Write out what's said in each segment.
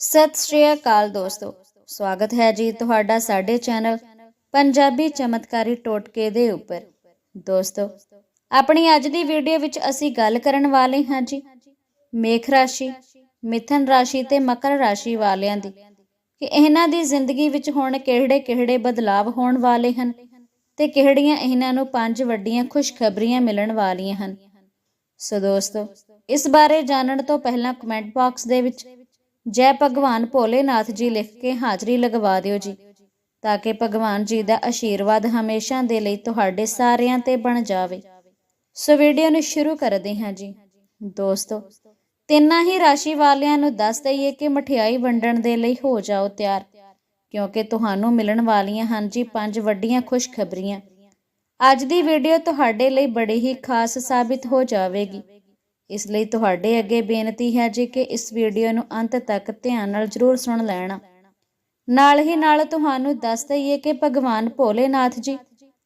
ਸਤਿ ਸ਼੍ਰੀ ਅਕਾਲ ਦੋਸਤੋ। ਸਵਾਗਤ ਹੈ ਜੀ ਤੁਹਾਡਾ ਸਾਡੇ ਚੈਨਲ ਪੰਜਾਬੀ ਚਮਤਕਾਰੀ ਟੋਟਕੇ ਦੇ ਉੱਪਰ। ਦੋਸਤੋ, ਆਪਣੀ ਅੱਜ ਦੀ ਵੀਡੀਓ ਵਿੱਚ ਅਸੀਂ ਗੱਲ ਕਰਨ ਵਾਲੇ ਹਾਂ ਜੀ ਮੇਖ ਰਾਸ਼ੀ, ਮਿਥਨ ਰਾਸ਼ੀ ਤੇ ਮਕਰ ਰਾਸ਼ੀ ਵਾਲਿਆਂ ਦੀ ਕਿ ਇਹਨਾਂ ਦੀ ਜ਼ਿੰਦਗੀ ਵਿੱਚ ਹੁਣ ਕਿਹੜੇ-ਕਿਹੜੇ ਬਦਲਾਵ ਹੋਣ ਵਾਲੇ ਹਨ ਤੇ ਕਿਹੜੀਆਂ ਇਹਨਾਂ ਨੂੰ ਪੰਜ ਵੱਡੀਆਂ ਖੁਸ਼ਖਬਰੀਆਂ ਮਿਲਣ ਵਾਲੀਆਂ ਹਨ। ਸੋ ਦੋਸਤੋ, ਇਸ ਬਾਰੇ ਜਾਣਨ ਤੋਂ ਪਹਿਲਾਂ ਕਮੈਂਟ ਬਾਕਸ ਦੇ ਵਿੱਚ ਜੈ ਭਗਵਾਨ ਭੋਲੇਨਾਥ ਜੀ ਲਿਖ ਕੇ ਹਾਜ਼ਰੀ ਲਗਵਾ ਦਿਓ ਜੀ, ਤਾਂ ਕਿ ਭਗਵਾਨ ਜੀ ਦਾ ਆਸ਼ੀਰਵਾਦ ਹਮੇਸ਼ਾ ਦੇ ਲਈ ਤੁਹਾਡੇ ਸਾਰਿਆਂ ਤੇ ਬਣ ਜਾਵੇ। ਸੋ ਵੀਡੀਓ ਨੂੰ ਸ਼ੁਰੂ ਕਰਦੇ ਹਾਂ ਜੀ। ਦੋਸਤੋ, ਤਿੰਨਾਂ ਹੀ ਰਾਸ਼ੀ ਵਾਲਿਆਂ ਨੂੰ ਦੱਸ ਦਈਏ ਕਿ ਮਠਿਆਈ ਵੰਡਣ ਦੇ ਲਈ ਹੋ ਜਾਓ ਤਿਆਰ, ਕਿਉਂਕਿ ਤੁਹਾਨੂੰ ਮਿਲਣ ਵਾਲੀਆਂ ਹਨ ਜੀ ਪੰਜ ਵੱਡੀਆਂ ਖੁਸ਼ਖਬਰੀਆਂ। ਅੱਜ ਦੀ ਵੀਡੀਓ ਤੁਹਾਡੇ ਲਈ ਬੜੀ ਹੀ ਖਾਸ ਸਾਬਿਤ ਹੋ ਜਾਵੇਗੀ। ਇਸ ਲਈ ਤੁਹਾਡੇ ਅੱਗੇ ਬੇਨਤੀ ਹੈ ਜੀ ਕਿ ਇਸ ਵੀਡੀਓ ਨੂੰ ਅੰਤ ਤੱਕ ਧਿਆਨ ਨਾਲ ਜ਼ਰੂਰ ਸੁਣ ਲੈਣਾ। ਨਾਲ ਹੀ ਨਾਲ ਤੁਹਾਨੂੰ ਦੱਸ ਦਈਏ ਕਿ ਭਗਵਾਨ ਭੋਲੇਨਾਥ ਜੀ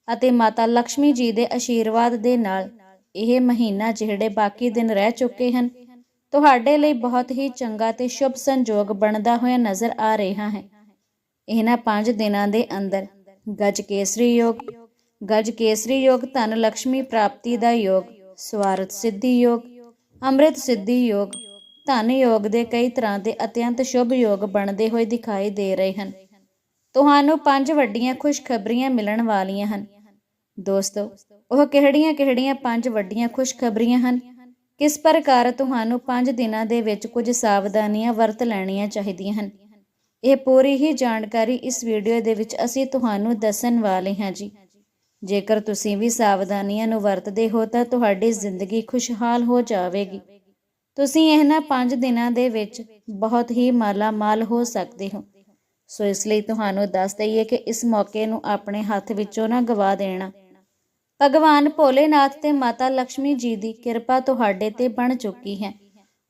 ਅਤੇ ਮਾਤਾ ਲక్ష్ਮੀ ਜੀ ਦੇ ਆਸ਼ੀਰਵਾਦ ਦੇ ਨਾਲ ਇਹ ਮਹੀਨਾ ਜਿਹੜੇ ਬਾਕੀ ਦਿਨ ਰਹਿ ਚੁੱਕੇ ਹਨ, ਤੁਹਾਡੇ ਲਈ ਬਹੁਤ ਹੀ ਚੰਗਾ ਤੇ ਸ਼ੁਭ ਸੰਯੋਗ ਬਣਦਾ ਹੋਇਆ ਨਜ਼ਰ ਆ ਰਿਹਾ ਹੈ। ਇਹਨਾਂ 5 ਦਿਨਾਂ ਦੇ ਅੰਦਰ ਗਜ ਕੇਸਰੀ ਯੋਗ, ਗਜ ਕੇਸਰੀ ਯੋਗ ਧਨ ਲక్ష్ਮੀ ਪ੍ਰਾਪਤੀ ਦਾ ਯੋਗ, ਸਵਾਰਥ ਸਿੱਧੀ ਯੋਗ ਅੰਮ੍ਰਿਤ ਸਿੱਧੀ ਯੋਗ, ਧਨ ਯੋਗ ਦੇ ਕਈ ਤਰ੍ਹਾਂ ਦੇ ਅਤਿਅੰਤ ਸ਼ੁਭ ਯੋਗ ਬਣਦੇ ਹੋਏ ਦਿਖਾਈ ਦੇ ਰਹੇ ਹਨ। ਤੁਹਾਨੂੰ ਪੰਜ ਵੱਡੀਆਂ ਖੁਸ਼ਖਬਰੀਆਂ ਮਿਲਣ ਵਾਲੀਆਂ ਹਨ। ਦੋਸਤੋ, ਉਹ ਕਿਹੜੀਆਂ-ਕਿਹੜੀਆਂ ਪੰਜ ਵੱਡੀਆਂ ਖੁਸ਼ਖਬਰੀਆਂ ਹਨ? ਕਿਸ ਪ੍ਰਕਾਰ ਤੁਹਾਨੂੰ ਪੰਜ ਦਿਨਾਂ ਦੇ ਵਿੱਚ ਕੁਝ ਸਾਵਧਾਨੀਆਂ ਵਰਤ ਲੈਣੀਆਂ ਚਾਹੀਦੀਆਂ ਹਨ? ਇਹ ਪੂਰੀ ਹੀ ਜਾਣਕਾਰੀ ਇਸ ਵੀਡੀਓ ਦੇ ਵਿੱਚ ਅਸੀਂ ਤੁਹਾਨੂੰ ਦੱਸਣ ਵਾਲੇ ਹਾਂ ਜੀ। ਜੇਕਰ ਤੁਸੀਂ ਵੀ ਸਾਵਧਾਨੀਆਂ ਨੂੰ ਵਰਤਦੇ ਹੋ ਤਾਂ ਤੁਹਾਡੀ ਜ਼ਿੰਦਗੀ ਖੁਸ਼ਹਾਲ ਹੋ ਜਾਵੇਗੀ। ਤੁਸੀਂ ਇਹਨਾਂ 5 ਦਿਨਾਂ ਦੇ ਵਿੱਚ ਬਹੁਤ ਹੀ ਮਾਲਾ ਮਾਲ ਹੋ ਸਕਦੇ ਹੋ। ਸੋ ਇਸ ਲਈ ਤੁਹਾਨੂੰ ਦੱਸ ਦਈਏ ਕਿ ਇਸ ਮੌਕੇ ਨੂੰ ਆਪਣੇ ਹੱਥ ਵਿੱਚੋਂ ਨਾ ਗਵਾ ਦੇਣਾ। ਭਗਵਾਨ ਭੋਲੇਨਾਥ ਤੇ ਮਾਤਾ ਲక్ష్ਮੀ ਜੀ ਦੀ ਕਿਰਪਾ ਤੁਹਾਡੇ ਤੇ ਬਣ ਚੁੱਕੀ ਹੈ।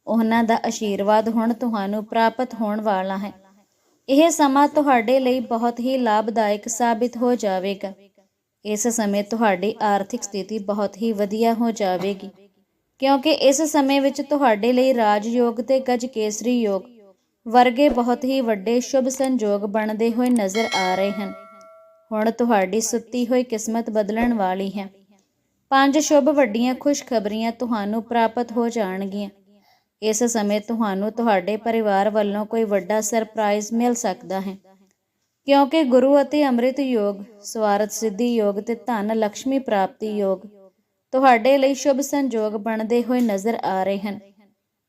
ਉਹਨਾਂ ਦਾ ਆਸ਼ੀਰਵਾਦ ਹੁਣ ਤੁਹਾਨੂੰ ਪ੍ਰਾਪਤ ਹੋਣ ਵਾਲਾ ਹੈ। ਇਹ ਸਮਾਂ ਤੁਹਾਡੇ ਲਈ ਬਹੁਤ ਹੀ ਲਾਭਦਾਇਕ ਸਾਬਿਤ ਹੋ ਜਾਵੇਗਾ। ਇਸ ਸਮੇਂ ਤੁਹਾਡੀ ਆਰਥਿਕ ਸਥਿਤੀ ਬਹੁਤ ਹੀ ਵਧੀਆ ਹੋ ਜਾਵੇਗੀ, ਕਿਉਂਕਿ ਇਸ ਸਮੇਂ ਵਿੱਚ ਤੁਹਾਡੇ ਲਈ ਰਾਜਯੋਗ ਤੇ ਗਜ ਕੇਸਰੀ ਯੋਗ ਵਰਗੇ ਬਹੁਤ ਹੀ ਵੱਡੇ ਸ਼ੁਭ ਸੰਜੋਗ ਬਣਦੇ ਹੋਏ ਨਜ਼ਰ ਆ ਰਹੇ ਹਨ। ਹੁਣ ਤੁਹਾਡੀ ਸੁੱਤੀ ਹੋਈ ਕਿਸਮਤ ਬਦਲਣ ਵਾਲੀ ਹੈ। ਪੰਜ ਸ਼ੁਭ ਵੱਡੀਆਂ ਖੁਸ਼ਖਬਰੀਆਂ ਤੁਹਾਨੂੰ ਪ੍ਰਾਪਤ ਹੋ ਜਾਣਗੀਆਂ। ਇਸ ਸਮੇਂ ਤੁਹਾਨੂੰ ਤੁਹਾਡੇ ਪਰਿਵਾਰ ਵੱਲੋਂ ਕੋਈ ਵੱਡਾ ਸਰਪ੍ਰਾਈਜ਼ ਮਿਲ ਸਕਦਾ ਹੈ। ਕਿਉਂਕਿ ਗੁਰੂ ਅਤੇ ਅੰਮ੍ਰਿਤ ਯੋਗ, ਸਵਾਰਥ ਸਿੱਧੀ ਯੋਗ ਤੇ ਧਨ ਲక్ష్ਮੀ ਪ੍ਰਾਪਤੀ ਯੋਗ ਤੁਹਾਡੇ ਲਈ ਸ਼ੁਭ ਸੰਜੋਗ ਬਣਦੇ ਹੋਏ ਨਜ਼ਰ ਆ ਰਹੇ ਹਨ।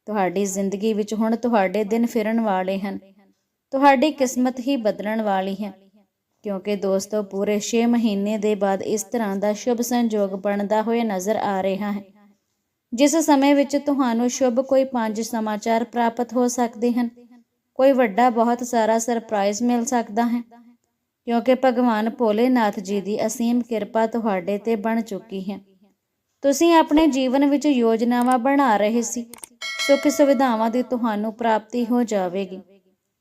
ਤੁਹਾਡੀ ਜ਼ਿੰਦਗੀ ਵਿੱਚ ਹੁਣ ਤੁਹਾਡੇ ਦਿਨ ਫਿਰਨ ਵਾਲੇ ਹਨ। ਤੁਹਾਡੀ ਕਿਸਮਤ ਹੀ ਬਦਲਣ ਵਾਲੀ ਹੈ। ਕਿਉਂਕਿ ਦੋਸਤੋ, ਪੂਰੇ 6 ਮਹੀਨੇ ਦੇ ਬਾਅਦ ਇਸ ਤਰ੍ਹਾਂ ਦਾ ਸ਼ੁਭ ਸੰਜੋਗ ਬਣਦਾ ਹੋਇਆ ਨਜ਼ਰ ਆ ਰਿਹਾ ਹੈ। ਜਿਸ ਸਮੇਂ ਵਿੱਚ ਤੁਹਾਨੂੰ ਸ਼ੁਭ ਕੋਈ ਪੰਜ ਸਮਾਚਾਰ ਪ੍ਰਾਪਤ ਹੋ ਸਕਦੇ ਹਨ ਕੋਈ ਵੱਡਾ ਬਹੁਤ ਸਾਰਾ ਸਰਪ੍ਰਾਈਜ਼ ਮਿਲ ਸਕਦਾ ਹੈ। ਕਿਉਂਕਿ ਭਗਵਾਨ ਭੋਲੇਨਾਥ ਜੀ ਦੀ ਅਸੀਮ ਕਿਰਪਾ ਤੁਹਾਡੇ ਤੇ ਬਣ ਚੁੱਕੀ ਹੈ। ਤੁਸੀਂ ਆਪਣੇ ਜੀਵਨ ਵਿੱਚ ਯੋਜਨਾਵਾਂ ਬਣਾ ਰਹੇ ਸੀ। ਸੁੱਖ ਸੁਵਿਧਾਵਾਂ ਦੀ ਤੁਹਾਨੂੰ ਪ੍ਰਾਪਤੀ ਹੋ ਜਾਵੇਗੀ।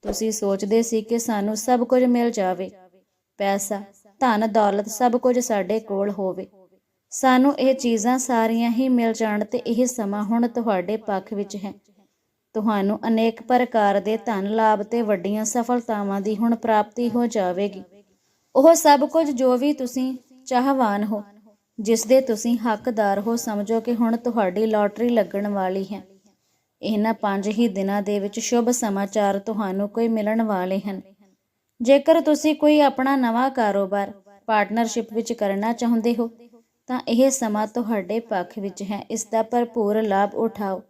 ਤੁਸੀਂ ਸੋਚਦੇ ਸੀ ਕਿ ਸਾਨੂੰ ਸਭ ਕੁਝ ਮਿਲ ਜਾਵੇ। ਪੈਸਾ, ਧਨ, ਦੌਲਤ ਸਭ ਕੁਝ ਸਾਡੇ ਕੋਲ ਹੋਵੇ। ਸਾਨੂੰ ਇਹ ਚੀਜ਼ਾਂ ਸਾਰੀਆਂ ਹੀ ਮਿਲ ਜਾਣ ਤੇ ਇਹ ਸਮਾਂ ਹੁਣ ਤੁਹਾਡੇ ਪੱਖ ਵਿੱਚ ਹੈ। ਤੁਹਾਨੂੰ ਅਨੇਕ ਪ੍ਰਕਾਰ ਦੇ ਧਨ, ਲਾਭ ਤੇ ਵੱਡੀਆਂ ਸਫਲਤਾਵਾਂ ਦੀ ਹੁਣ ਪ੍ਰਾਪਤੀ ਹੋ ਜਾਵੇਗੀ। ਉਹ ਸਭ ਕੁਝ ਜੋ ਵੀ ਤੁਸੀਂ ਚਾਹਵਾਨ ਹੋ, ਜਿਸ ਦੇ ਤੁਸੀਂ ਹੱਕਦਾਰ ਹੋ, ਸਮਝੋ ਕਿ ਹੁਣ ਤੁਹਾਡੀ ਲਾਟਰੀ ਲੱਗਣ ਵਾਲੀ ਹੈ। ਇਹਨਾਂ ਪੰਜ ਹੀ ਦਿਨਾਂ ਦੇ ਵਿੱਚ ਸ਼ੁਭ ਸਮਾਚਾਰ ਤੁਹਾਨੂੰ ਕੋਈ ਮਿਲਣ ਵਾਲੇ ਹਨ। ਜੇਕਰ ਤੁਸੀਂ ਕੋਈ ਆਪਣਾ ਨਵਾਂ ਕਾਰੋਬਾਰ ਪਾਰਟਨਰਸ਼ਿਪ ਵਿੱਚ ਕਰਨਾ ਚਾਹੁੰਦੇ ਹੋ, ਤਾਂ ਇਹ ਸਮਾਂ ਤੁਹਾਡੇ ਪੱਖ ਵਿੱਚ ਹੈ। ਇਸ ਦਾ ਭਰਪੂਰ ਲਾਭ ਉਠਾਓ।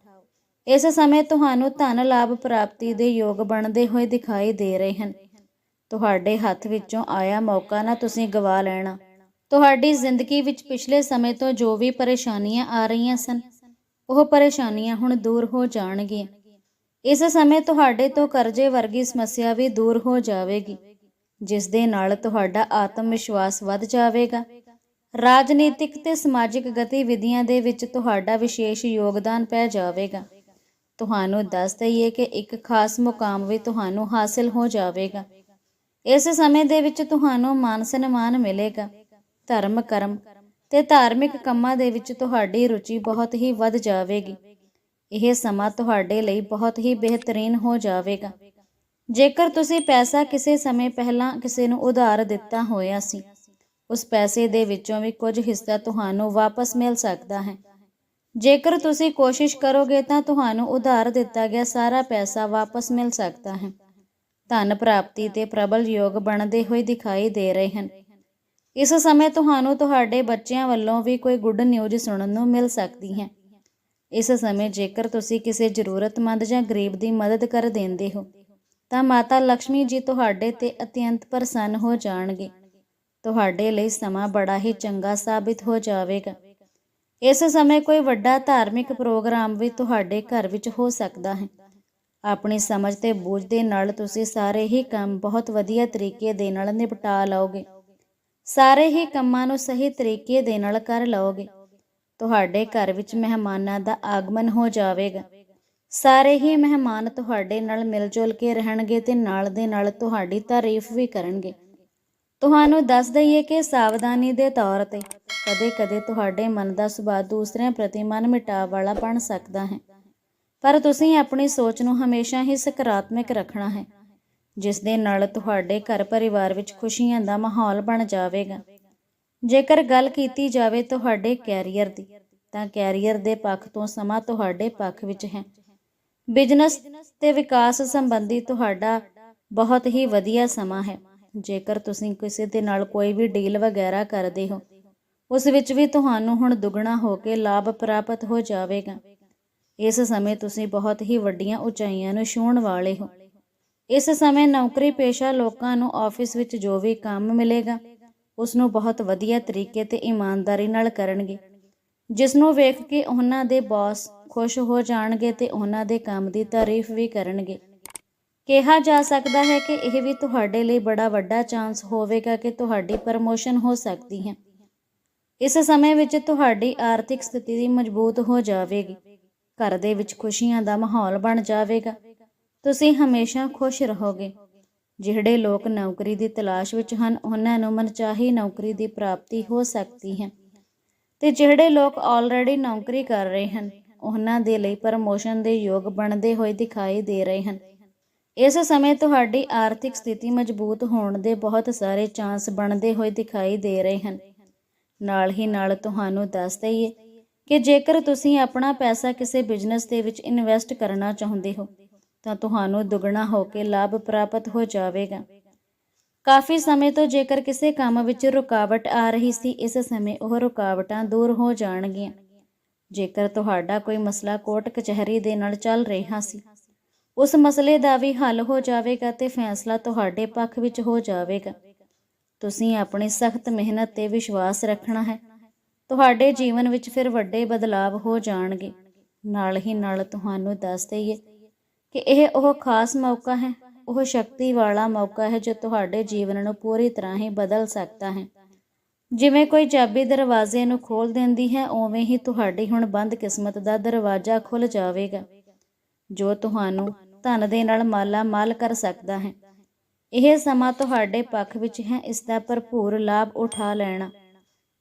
ਇਸ ਸਮੇਂ ਤੁਹਾਨੂੰ ਧਨ ਲਾਭ ਪ੍ਰਾਪਤੀ ਦੇ ਯੋਗ ਬਣਦੇ ਹੋਏ ਦਿਖਾਈ ਦੇ ਰਹੇ ਹਨ। ਤੁਹਾਡੇ ਹੱਥ ਵਿੱਚੋਂ ਆਇਆ ਮੌਕਾ ਨਾ ਤੁਸੀਂ ਗਵਾ ਲੈਣਾ। ਤੁਹਾਡੀ ਜ਼ਿੰਦਗੀ ਵਿੱਚ ਪਿਛਲੇ ਸਮੇਂ ਤੋਂ ਜੋ ਵੀ ਪਰੇਸ਼ਾਨੀਆਂ ਆ ਰਹੀਆਂ ਸਨ, ਉਹ ਪਰੇਸ਼ਾਨੀਆਂ ਹੁਣ ਦੂਰ ਹੋ ਜਾਣਗੀਆਂ। ਇਸ ਸਮੇਂ ਤੁਹਾਡੇ ਤੋਂ ਕਰਜ਼ੇ ਵਰਗੀ ਸਮੱਸਿਆ ਵੀ ਦੂਰ ਹੋ ਜਾਵੇਗੀ, ਜਿਸ ਦੇ ਨਾਲ ਤੁਹਾਡਾ ਆਤਮ ਵਿਸ਼ਵਾਸ ਵੱਧ ਜਾਵੇਗਾ। ਰਾਜਨੀਤਿਕ ਤੇ ਸਮਾਜਿਕ ਗਤੀਵਿਧੀਆਂ ਦੇ ਵਿੱਚ ਤੁਹਾਡਾ ਵਿਸ਼ੇਸ਼ ਯੋਗਦਾਨ ਪੈ ਜਾਵੇਗਾ। ਤੁਹਾਨੂੰ ਦੱਸ ਦਈਏ ਕਿ ਇੱਕ ਖਾਸ ਮੁਕਾਮ ਵੀ ਤੁਹਾਨੂੰ ਹਾਸਲ ਹੋ ਜਾਵੇਗਾ। ਇਸ ਸਮੇਂ ਦੇ ਵਿੱਚ ਤੁਹਾਨੂੰ ਮਾਨ ਸਨਮਾਨ ਮਿਲੇਗਾ। ਧਰਮ, ਕਰਮ ਤੇ ਧਾਰਮਿਕ ਕੰਮਾਂ ਦੇ ਵਿੱਚ ਤੁਹਾਡੀ ਰੁਚੀ ਬਹੁਤ ਹੀ ਵੱਧ ਜਾਵੇਗੀ। ਇਹ ਸਮਾਂ ਤੁਹਾਡੇ ਲਈ ਬਹੁਤ ਹੀ ਬਿਹਤਰੀਨ ਹੋ ਜਾਵੇਗਾ। ਜੇਕਰ ਤੁਸੀਂ ਪੈਸਾ ਕਿਸੇ ਸਮੇਂ ਪਹਿਲਾਂ ਕਿਸੇ ਨੂੰ ਉਧਾਰ ਦਿੱਤਾ ਹੋਇਆ ਸੀ, ਉਸ ਪੈਸੇ ਦੇ ਵਿੱਚੋਂ ਵੀ ਕੁਝ ਹਿੱਸਾ ਤੁਹਾਨੂੰ ਵਾਪਸ ਮਿਲ ਸਕਦਾ ਹੈ। ਜੇਕਰ ਤੁਸੀਂ ਕੋਸ਼ਿਸ਼ ਕਰੋਗੇ ਤਾਂ ਤੁਹਾਨੂੰ ਉਧਾਰ ਦਿੱਤਾ ਗਿਆ ਸਾਰਾ ਪੈਸਾ ਵਾਪਸ ਮਿਲ ਸਕਦਾ ਹੈ। ਧਨ ਪ੍ਰਾਪਤੀ ਤੇ ਪ੍ਰਬਲ ਯੋਗ ਬਣਦੇ ਹੋਏ ਦਿਖਾਈ ਦੇ ਰਹੇ ਹਨ। ਇਸ ਸਮੇਂ ਤੁਹਾਨੂੰ ਤੁਹਾਡੇ ਬੱਚਿਆਂ ਵੱਲੋਂ ਵੀ ਕੋਈ ਗੁੱਡ ਨਿਊਜ਼ ਸੁਣਨ ਨੂੰ ਮਿਲ ਸਕਦੀ ਹੈ। ਇਸ ਸਮੇਂ ਜੇਕਰ ਤੁਸੀਂ ਕਿਸੇ ਜ਼ਰੂਰਤਮੰਦ ਜਾਂ ਗਰੀਬ ਦੀ ਮਦਦ ਕਰ ਦਿੰਦੇ ਹੋ, ਤਾਂ ਮਾਤਾ ਲక్ష్ਮੀ ਜੀ ਤੁਹਾਡੇ ਤੇ ਅਤਿਅੰਤ ਪ੍ਰਸੰਨ ਹੋ ਜਾਣਗੇ। ਤੁਹਾਡੇ ਲਈ ਸਮਾਂ ਬੜਾ ਹੀ ਚੰਗਾ ਸਾਬਿਤ ਹੋ ਜਾਵੇਗਾ। ਇਸ ਸਮੇਂ ਕੋਈ ਵੱਡਾ ਧਾਰਮਿਕ ਪ੍ਰੋਗਰਾਮ ਵੀ ਤੁਹਾਡੇ ਘਰ ਵਿੱਚ ਹੋ ਸਕਦਾ ਹੈ। ਆਪਣੀ ਸਮਝ ਤੇ ਬੂਝ ਦੇ ਨਾਲ ਤੁਸੀਂ ਸਾਰੇ ਹੀ ਕੰਮ ਬਹੁਤ ਵਧੀਆ ਤਰੀਕੇ ਦੇ ਨਾਲ ਨਿਪਟਾ ਲਓਗੇ। ਸਾਰੇ ਹੀ ਕੰਮਾਂ ਨੂੰ ਸਹੀ ਤਰੀਕੇ ਦੇ ਨਾਲ ਕਰ ਲਓਗੇ। ਤੁਹਾਡੇ ਘਰ ਵਿੱਚ ਮਹਿਮਾਨਾਂ ਦਾ ਆਗਮਨ ਹੋ ਜਾਵੇਗਾ। ਸਾਰੇ ਹੀ ਮਹਿਮਾਨ ਤੁਹਾਡੇ ਨਾਲ ਮਿਲ ਜੁਲ ਕੇ ਰਹਿਣਗੇ ਤੇ ਨਾਲ ਦੇ ਨਾਲ ਤੁਹਾਡੀ ਤਾਰੀਫ ਵੀ ਕਰਨਗੇ। ਤੁਹਾਨੂੰ ਦੱਸ ਦਈਏ ਕਿ ਸਾਵਧਾਨੀ ਦੇ ਤੌਰ ਤੇ ਕਦੇ-ਕਦੇ ਤੁਹਾਡੇ ਮਨ ਦਾ ਸੁਭਾਅ ਦੂਸਰਿਆਂ ਪ੍ਰਤੀ ਮਨ ਮਿਟਾਵ ਵਾਲਾ ਬਣ ਸਕਦਾ ਹੈ। ਪਰ ਤੁਸੀਂ ਆਪਣੀ ਸੋਚ ਨੂੰ ਹਮੇਸ਼ਾ ਹੀ ਸਕਾਰਾਤਮਕ ਰੱਖਣਾ ਹੈ, ਜਿਸ ਦੇ ਨਾਲ ਤੁਹਾਡੇ ਘਰ ਪਰਿਵਾਰ ਵਿੱਚ ਖੁਸ਼ੀਆਂ ਦਾ ਮਾਹੌਲ ਬਣ ਜਾਵੇਗਾ। ਜੇਕਰ ਗੱਲ ਕੀਤੀ ਜਾਵੇ ਤੁਹਾਡੇ ਕੈਰੀਅਰ ਦੀ, ਤਾਂ ਕੈਰੀਅਰ ਦੇ ਪੱਖ ਤੋਂ ਸਮਾਂ ਤੁਹਾਡੇ ਪੱਖ ਵਿੱਚ ਹੈ। ਬਿਜ਼ਨਸ ਤੇ ਵਿਕਾਸ ਸੰਬੰਧੀ ਤੁਹਾਡਾ ਬਹੁਤ ਹੀ ਵਧੀਆ ਸਮਾਂ ਹੈ। ਜੇਕਰ ਤੁਸੀਂ ਕਿਸੇ ਦੇ ਨਾਲ ਕੋਈ ਵੀ ਡੀਲ ਵਗੈਰਾ ਕਰਦੇ ਹੋ, ਉਸ ਵਿੱਚ ਵੀ ਤੁਹਾਨੂੰ ਹੁਣ ਦੁੱਗਣਾ ਹੋ ਕੇ ਲਾਭ ਪ੍ਰਾਪਤ ਹੋ ਜਾਵੇਗਾ। ਇਸ ਸਮੇਂ ਤੁਸੀਂ ਬਹੁਤ ਹੀ ਵੱਡੀਆਂ ਉਚਾਈਆਂ ਨੂੰ ਛੂਹਣ ਵਾਲੇ ਹੋ। ਇਸ ਸਮੇਂ ਨੌਕਰੀ ਪੇਸ਼ਾ ਲੋਕਾਂ ਨੂੰ ਆਫਿਸ ਵਿੱਚ ਜੋ ਵੀ ਕੰਮ ਮਿਲੇਗਾ, ਉਸ ਨੂੰ ਬਹੁਤ ਵਧੀਆ ਤਰੀਕੇ ਤੇ ਇਮਾਨਦਾਰੀ ਨਾਲ ਕਰਨਗੇ। ਜਿਸ ਨੂੰ ਵੇਖ ਕੇ ਉਹਨਾਂ ਦੇ ਬੌਸ ਖੁਸ਼ ਹੋ ਜਾਣਗੇ ਤੇ ਉਹਨਾਂ ਦੇ ਕੰਮ ਦੀ ਤਾਰੀਫ ਵੀ ਕਰਨਗੇ। ਕਿਹਾ ਜਾ ਸਕਦਾ ਹੈ ਕਿ ਇਹ ਵੀ ਤੁਹਾਡੇ ਲਈ ਬੜਾ ਵੱਡਾ ਚਾਂਸ ਹੋਵੇਗਾ ਕਿ ਤੁਹਾਡੀ ਪ੍ਰਮੋਸ਼ਨ ਹੋ ਸਕਦੀ ਹੈ। ਇਸ ਸਮੇਂ ਵਿੱਚ ਤੁਹਾਡੀ ਆਰਥਿਕ ਸਥਿਤੀ ਦੀ ਮਜ਼ਬੂਤ ਹੋ ਜਾਵੇਗੀ। ਘਰ ਦੇ ਵਿੱਚ ਖੁਸ਼ੀਆਂ ਦਾ ਮਾਹੌਲ ਬਣ ਜਾਵੇਗਾ। ਤੁਸੀਂ ਹਮੇਸ਼ਾ ਖੁਸ਼ ਰਹੋਗੇ। ਜਿਹੜੇ ਲੋਕ ਨੌਕਰੀ ਦੀ ਤਲਾਸ਼ ਵਿੱਚ ਹਨ, ਉਹਨਾਂ ਨੂੰ ਮਨਚਾਹੀ ਨੌਕਰੀ ਦੀ ਪ੍ਰਾਪਤੀ ਹੋ ਸਕਦੀ ਹੈ। ਤੇ ਜਿਹੜੇ ਲੋਕ ਆਲਰੇਡੀ ਨੌਕਰੀ ਕਰ ਰਹੇ ਹਨ, ਉਹਨਾਂ ਦੇ ਲਈ ਪ੍ਰਮੋਸ਼ਨ ਦੇ ਯੋਗ ਬਣਦੇ ਹੋਏ ਦਿਖਾਈ ਦੇ ਰਹੇ ਹਨ। ਇਸ ਸਮੇਂ ਤੁਹਾਡੀ ਆਰਥਿਕ ਸਥਿਤੀ ਮਜ਼ਬੂਤ ਹੋਣ ਦੇ ਬਹੁਤ ਸਾਰੇ ਚਾਂਸ ਬਣਦੇ ਹੋਏ ਦਿਖਾਈ ਦੇ ਰਹੇ ਹਨ। ਨਾਲ ਹੀ ਨਾਲ ਤੁਹਾਨੂੰ ਦੱਸ ਦਈਏ ਕਿ ਜੇਕਰ ਤੁਸੀਂ ਆਪਣਾ ਪੈਸਾ ਕਿਸੇ ਬਿਜ਼ਨਸ ਦੇ ਵਿੱਚ ਇਨਵੈਸਟ ਕਰਨਾ ਚਾਹੁੰਦੇ ਹੋ, ਤਾਂ ਤੁਹਾਨੂੰ ਦੁੱਗਣਾ ਹੋ ਕੇ ਲਾਭ ਪ੍ਰਾਪਤ ਹੋ ਜਾਵੇਗਾ। ਕਾਫੀ ਸਮੇਂ ਤੋਂ ਜੇਕਰ ਕਿਸੇ ਕੰਮ ਵਿੱਚ ਰੁਕਾਵਟ ਆ ਰਹੀ ਸੀ, ਇਸ ਸਮੇਂ ਉਹ ਰੁਕਾਵਟਾਂ ਦੂਰ ਹੋ ਜਾਣਗੀਆਂ। ਜੇਕਰ ਤੁਹਾਡਾ ਕੋਈ ਮਸਲਾ ਕੋਰਟ ਕਚਹਿਰੀ ਦੇ ਨਾਲ ਚੱਲ ਰਿਹਾ ਸੀ ਉਸ ਮਸਲੇ ਦਾ ਵੀ ਹੱਲ ਹੋ ਜਾਵੇਗਾ ਤੇ ਫੈਸਲਾ ਤੁਹਾਡੇ ਪੱਖ ਵਿੱਚ ਹੋ ਜਾਵੇਗਾ। ਤੁਸੀਂ ਆਪਣੀ ਸਖਤ ਮਿਹਨਤ ਤੇ ਵਿਸ਼ਵਾਸ ਰੱਖਣਾ ਹੈ। ਤੁਹਾਡੇ ਜੀਵਨ ਵਿੱਚ ਫਿਰ ਵੱਡੇ ਬਦਲਾਵ ਹੋ ਜਾਣਗੇ। ਨਾਲ ਹੀ ਨਾਲ ਤੁਹਾਨੂੰ ਦੱਸ ਦਈਏ ਕਿ ਇਹ ਉਹ ਖਾਸ ਮੌਕਾ ਹੈ, ਉਹ ਸ਼ਕਤੀ ਵਾਲਾ ਮੌਕਾ ਹੈ ਜੋ ਤੁਹਾਡੇ ਜੀਵਨ ਨੂੰ ਪੂਰੀ ਤਰ੍ਹਾਂ ਹੀ ਬਦਲ ਸਕਦਾ ਹੈ। ਜਿਵੇਂ ਕੋਈ ਚਾਬੀ ਦਰਵਾਜ਼ੇ ਨੂੰ ਖੋਲ ਦਿੰਦੀ ਹੈ, ਉਵੇਂ ਹੀ ਤੁਹਾਡੀ ਹੁਣ ਬੰਦ ਕਿਸਮਤ ਦਾ ਦਰਵਾਜ਼ਾ ਖੁੱਲ ਜਾਵੇਗਾ। ਜੋ ਤੁਹਾਨੂੰ ਧਨ ਦੇ ਨਾਲ ਮਾਲਾ ਮਾਲ ਕਰ ਸਕਦਾ ਹੈ। ਇਹ ਸਮਾਂ ਤੁਹਾਡੇ ਪੱਖ ਵਿੱਚ ਹੈ, ਇਸ ਦਾ ਭਰਪੂਰ ਲਾਭ ਉਠਾ ਲੈਣਾ।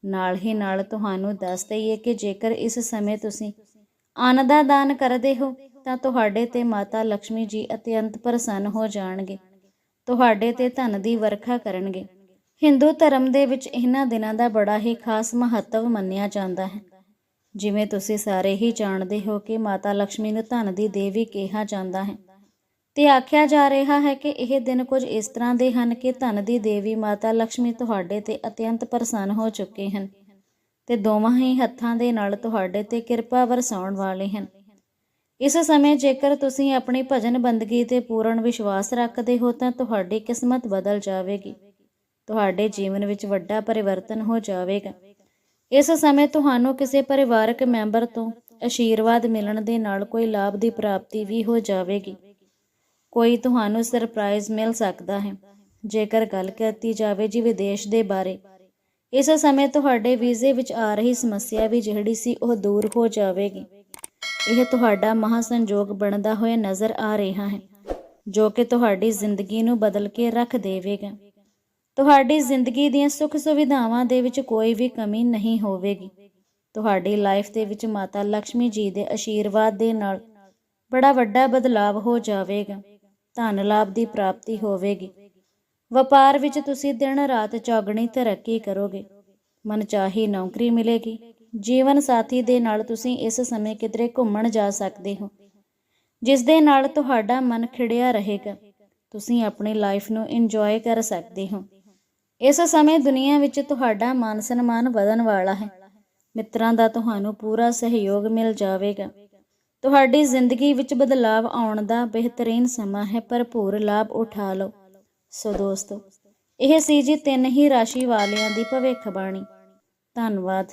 ਨਾਲ ਹੀ ਨਾਲ ਤੁਹਾਨੂੰ ਦੱਸ ਦਈਏ ਕਿ ਜੇਕਰ ਇਸ ਸਮੇਂ ਤੁਸੀਂ ਅੰਨ ਦਾ ਦਾਨ ਕਰਦੇ ਹੋ, ਤਾਂ ਤੁਹਾਡੇ ਤੇ ਮਾਤਾ ਲక్ష్ਮੀ ਜੀ ਅਤਿਅੰਤ ਪ੍ਰਸੰਨ ਹੋ ਜਾਣਗੇ। ਤੁਹਾਡੇ ਤੇ ਧਨ ਦੀ ਵਰਖਾ ਕਰਨਗੇ। ਹਿੰਦੂ ਧਰਮ ਦੇ ਵਿੱਚ ਇਹਨਾਂ ਦਿਨਾਂ ਦਾ ਬੜਾ ਹੀ ਖਾਸ ਮਹੱਤਵ ਮੰਨਿਆ ਜਾਂਦਾ ਹੈ। ਜਿਵੇਂ ਤੁਸੀਂ ਸਾਰੇ ਹੀ ਜਾਣਦੇ ਹੋ ਕਿ ਮਾਤਾ ਲక్ష్ਮੀ ਨੂੰ ਧਨ ਦੀ ਦੇਵੀ ਕਿਹਾ ਜਾਂਦਾ ਹੈ। ਤੇ ਆਖਿਆ ਜਾ ਰਿਹਾ ਹੈ ਕਿ ਇਹ ਦਿਨ ਕੁਝ ਇਸ ਤਰ੍ਹਾਂ ਦੇ ਹਨ ਕਿ ਧਨ ਦੀ ਦੇਵੀ ਮਾਤਾ ਲక్ష్ਮੀ ਤੁਹਾਡੇ ਤੇ ਅਤਿਅੰਤ ਪ੍ਰਸੰਨ ਹੋ ਚੁੱਕੇ ਹਨ ਤੇ ਦੋਵਾਂ ਹੀ ਹੱਥਾਂ ਦੇ ਨਾਲ ਤੁਹਾਡੇ ਤੇ ਕਿਰਪਾ ਵਰਸਾਉਣ ਵਾਲੇ ਹਨ। ਇਸ ਸਮੇਂ ਜੇਕਰ ਤੁਸੀਂ ਆਪਣੀ ਭਜਨ ਬੰਦਗੀ ਤੇ ਪੂਰਨ ਵਿਸ਼ਵਾਸ ਰੱਖਦੇ ਹੋ ਤਾਂ ਤੁਹਾਡੀ ਕਿਸਮਤ ਬਦਲ ਜਾਵੇਗੀ। ਤੁਹਾਡੇ ਜੀਵਨ ਵਿੱਚ ਵੱਡਾ ਪਰਿਵਰਤਨ ਹੋ ਜਾਵੇਗਾ। ਇਸ ਸਮੇਂ ਤੁਹਾਨੂੰ ਕਿਸੇ ਪਰਿਵਾਰਕ ਮੈਂਬਰ ਤੋਂ ਅਸ਼ੀਰਵਾਦ ਮਿਲਣ ਦੇ ਨਾਲ ਕੋਈ ਲਾਭ ਦੀ ਪ੍ਰਾਪਤੀ ਵੀ ਹੋ ਜਾਵੇਗੀ। ਕੋਈ ਤੁਹਾਨੂੰ ਸਰਪ੍ਰਾਈਜ਼ ਮਿਲ ਸਕਦਾ ਹੈ। ਜੇਕਰ ਗੱਲ ਕੀਤੀ ਜਾਵੇ ਜੀ ਵਿਦੇਸ਼ ਦੇ ਬਾਰੇ, ਇਸ ਸਮੇਂ ਤੁਹਾਡੇ ਵੀਜ਼ੇ ਵਿੱਚ ਆ ਰਹੀ ਸਮੱਸਿਆ ਵੀ ਜਿਹੜੀ ਸੀ ਉਹ ਦੂਰ ਹੋ ਜਾਵੇਗੀ। ਇਹ ਤੁਹਾਡਾ ਮਹਾਸੰਜੋਗ ਬਣਦਾ ਹੋਇਆ ਨਜ਼ਰ ਆ ਰਿਹਾ ਹੈ, ਜੋ ਕਿ ਤੁਹਾਡੀ ਜ਼ਿੰਦਗੀ ਨੂੰ ਬਦਲ ਕੇ ਰੱਖ ਦੇਵੇਗਾ। ਤੁਹਾਡੀ ਜ਼ਿੰਦਗੀ ਦੀਆਂ ਸੁੱਖ ਸੁਵਿਧਾਵਾਂ ਦੇ ਵਿੱਚ ਕੋਈ ਵੀ ਕਮੀ ਨਹੀਂ ਹੋਵੇਗੀ। ਤੁਹਾਡੀ ਲਾਈਫ ਦੇ ਵਿੱਚ ਮਾਤਾ ਲక్ష్ਮੀ ਜੀ ਦੇ ਆਸ਼ੀਰਵਾਦ ਦੇ ਨਾਲ ਬੜਾ ਵੱਡਾ ਬਦਲਾਵ ਹੋ ਜਾਵੇਗਾ। ਧਨ ਲਾਭ ਦੀ ਪ੍ਰਾਪਤੀ ਹੋਵੇਗੀ। ਵਪਾਰ ਵਿੱਚ ਤੁਸੀਂ ਦਿਨ ਰਾਤ ਚੌਗਣੀ ਤਰੱਕੀ ਕਰੋਗੇ। ਮਨਚਾਹੀ ਨੌਕਰੀ ਮਿਲੇਗੀ। ਜੀਵਨ ਸਾਥੀ ਦੇ ਨਾਲ ਤੁਸੀਂ ਇਸ ਸਮੇਂ ਕਿਧਰੇ ਘੁੰਮਣ ਜਾ ਸਕਦੇ ਹੋ। ਜਿਸ ਦੇ ਨਾਲ ਤੁਹਾਡਾ ਮਨ ਖਿੜਿਆ ਰਹੇਗਾ। ਤੁਸੀਂ ਆਪਣੀ ਲਾਈਫ ਨੂੰ ਇੰਜੋਏ ਕਰ ਸਕਦੇ ਹੋ। ਇਸ ਸਮੇਂ ਦੁਨੀਆ ਵਿੱਚ ਤੁਹਾਡਾ ਮਾਨ ਸਨਮਾਨ ਵਧਣ ਵਾਲਾ ਹੈ। ਮਿੱਤਰਾਂ ਦਾ ਤੁਹਾਨੂੰ ਪੂਰਾ ਸਹਿਯੋਗ ਮਿਲ ਜਾਵੇਗਾ। ਤੁਹਾਡੀ ਜ਼ਿੰਦਗੀ ਵਿੱਚ ਬਦਲਾਵ ਆਉਣ ਦਾ ਬਿਹਤਰੀਨ ਸਮਾਂ ਹੈ, ਭਰਪੂਰ ਲਾਭ ਉਠਾ ਲਓ। ਸੋ ਦੋਸਤੋ, ਇਹ ਸੀ ਜੀ ਤਿੰਨ ਹੀ ਰਾਸ਼ੀ ਵਾਲਿਆਂ ਦੀ ਭਵਿੱਖਬਾਣੀ। ਧੰਨਵਾਦ।